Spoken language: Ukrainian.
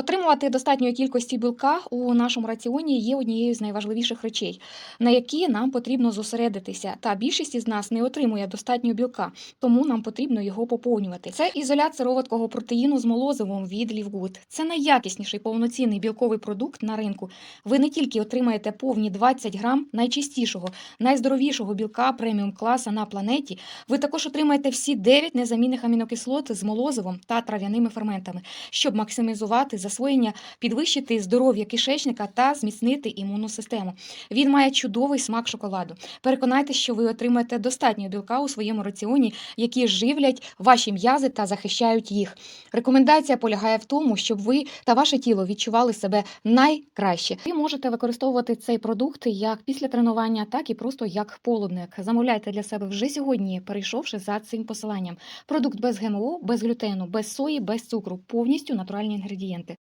Отримувати достатньої кількості білка у нашому раціоні є однією з найважливіших речей, на які нам потрібно зосередитися. Та більшість із нас не отримує достатньо білка, тому нам потрібно його поповнювати. Це ізолят сироваткого протеїну з молозивом від Лівгуд. Це найякісніший повноцінний білковий продукт на ринку. Ви не тільки отримаєте повні 20 грам найчистішого, найздоровішого білка преміум класа на планеті. Ви також отримаєте всі 9 незамінних амінокислот з молозивом та трав'яними ферментами, щоб максимізувати засвоєння, підвищити здоров'я кишечника та зміцнити імунну систему. Він має чудовий смак шоколаду. Переконайтеся, що ви отримаєте достатньо білка у своєму раціоні, які живлять ваші м'язи та захищають їх. Рекомендація полягає в тому, щоб ви та ваше тіло відчували себе найкраще. Ви можете використовувати цей продукт як після тренування, так і просто як полудник. Замовляйте для себе вже сьогодні, перейшовши за цим посиланням. Продукт без ГМО, без глютену, без сої, без цукру, повністю натуральні інгредієнти.